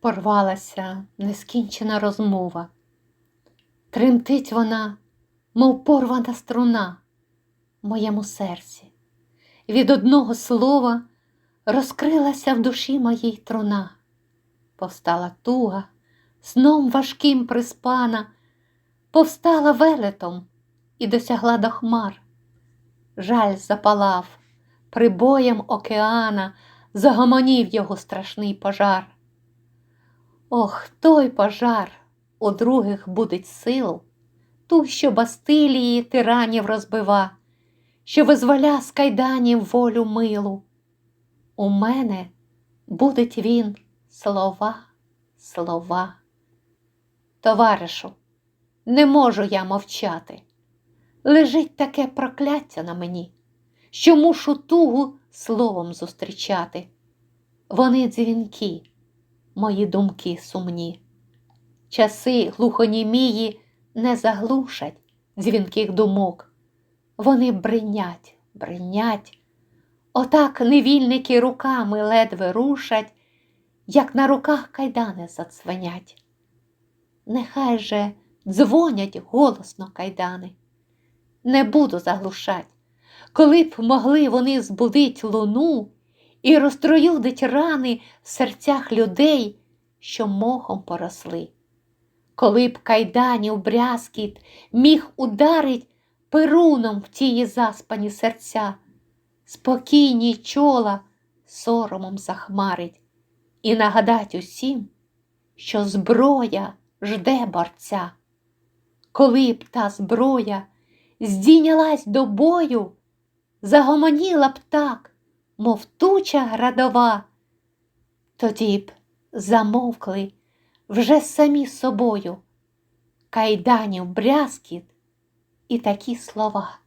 Порвалася нескінчена розмова. Тремтить вона, мов порвана струна в моєму серці. Від одного слова розкрилася в душі моїй труна. Повстала туга, сном важким приспана, повстала велетом і досягла до хмар. Жаль запалав, прибоєм океана загомонів його страшний пожар. Ох, той пожар у других будить силу, ту, що Бастилії тиранів розбива, що визволя з кайданів волю милу. У мене будить він слова, слова. Товаришу, не можу я мовчати. Лежить таке прокляття на мені, що мушу тугу словом зустрічати. Вони дзвінки, мої думки сумні. Часи глухонімії не заглушать дзвінких думок. Вони бринять, бринять. Отак невільники руками ледве рушать, як на руках кайдани зацвенять. Нехай же дзвонять голосно кайдани. Не буду заглушать, коли б могли вони збудить луну і розтроюдить рани в серцях людей, що мохом поросли. Коли б кайданів брязкіт міг ударить перуном в тії заспані серця, спокійні чола соромом захмарить і нагадать усім, що зброя жде борця. Коли б та зброя здійнялась до бою, загомоніла б так, мов туча градова, тоді б замовкли вже самі собою кайданів брязкіт і такі слова.